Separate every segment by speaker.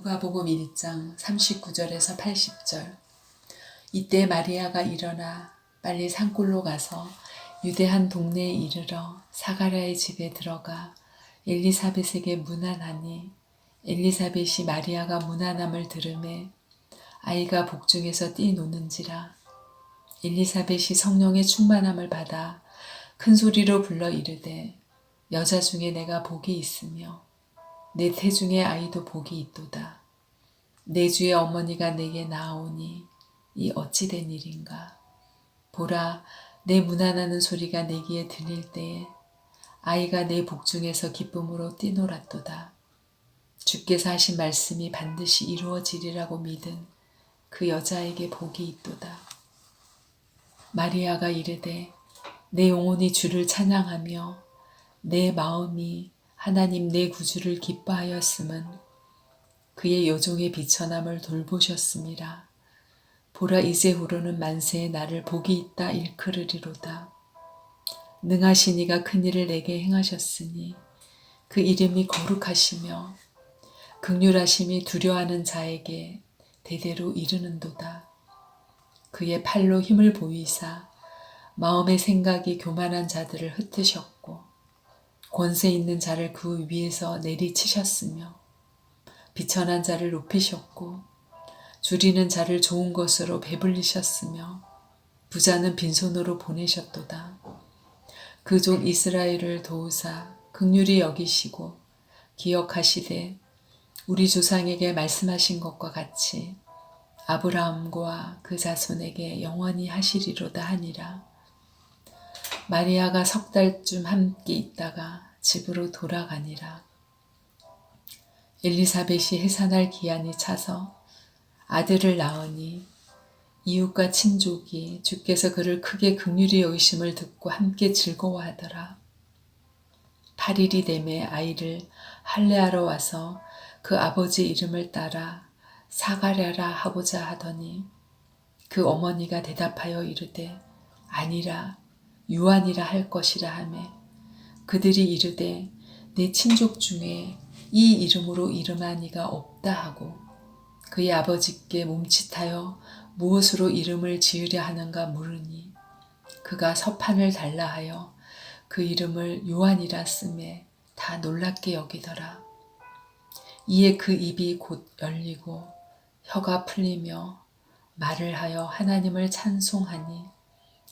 Speaker 1: 누가복음 1장 39절에서 80절. 이때 마리아가 일어나 빨리 산골로 가서 유대한 동네에 이르러 사가랴의 집에 들어가 엘리사벳에게 문안하니 엘리사벳이 마리아가 문안함을 들음에 아이가 복중에서 뛰노는지라 엘리사벳이 성령의 충만함을 받아 큰 소리로 불러 이르되 여자 중에 내가 복이 있으며 내 태중의 아이도 복이 있도다. 내 주의 어머니가 내게 나아오니 이 어찌된 일인가. 보라 내 문안하는 소리가 내 귀에 들릴 때에 아이가 내 복중에서 기쁨으로 뛰놀았도다. 주께서 하신 말씀이 반드시 이루어지리라고 믿은 그 여자에게 복이 있도다. 마리아가 이르되 내 영혼이 주를 찬양하며 내 마음이 하나님 내 구주를 기뻐하였음은 그의 여종의 비천함을 돌보셨음이라. 보라 이제후로는 만세에 나를 복이 있다 일컬으리로다. 능하신 이가 큰 일을 내게 행하셨으니 그 이름이 거룩하시며 극률하심이 두려워하는 자에게 대대로 이르는도다. 그의 팔로 힘을 보이사 마음의 생각이 교만한 자들을 흩으셨고 권세 있는 자를 그 위에서 내리치셨으며 비천한 자를 높이셨고 줄이는 자를 좋은 것으로 배불리셨으며 부자는 빈손으로 보내셨도다. 그 종 이스라엘을 도우사 극률이 여기시고 기억하시되 우리 조상에게 말씀하신 것과 같이 아브라함과 그 자손에게 영원히 하시리로다 하니라. 마리아가 석 달쯤 함께 있다가 집으로 돌아가니라. 엘리사벳이 해산할 기한이 차서 아들을 낳으니 이웃과 친족이 주께서 그를 크게 극률히 여기심을 듣고 함께 즐거워하더라. 8일이 되매 아이를 할례하러 와서 그 아버지 이름을 따라 사가랴라 하고자 하더니 그 어머니가 대답하여 이르되 아니라 유한이라 할 것이라 하매 그들이 이르되 내 친족 중에 이 이름으로 이름한 이가 없다 하고 그의 아버지께 몸짓하여 무엇으로 이름을 지으려 하는가 물으니 그가 서판을 달라 하여 그 이름을 요한이라 쓰매 다 놀랍게 여기더라. 이에 그 입이 곧 열리고 혀가 풀리며 말을 하여 하나님을 찬송하니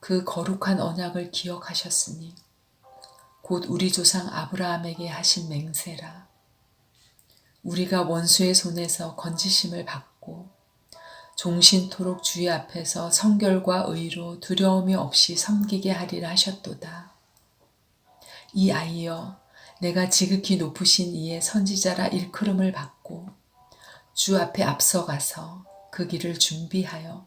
Speaker 1: 그 거룩한 언약을 기억하셨으니 곧 우리 조상 아브라함에게 하신 맹세라. 우리가 원수의 손에서 건지심을 받고 종신토록 주의 앞에서 성결과 의로 두려움이 없이 섬기게 하리라 하셨도다. 이 아이여 내가 지극히 높으신 이의 선지자라 일컬음을 받고 주 앞에 앞서가서 그 길을 준비하여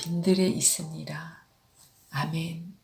Speaker 1: 빈들에 있으니라. 아멘.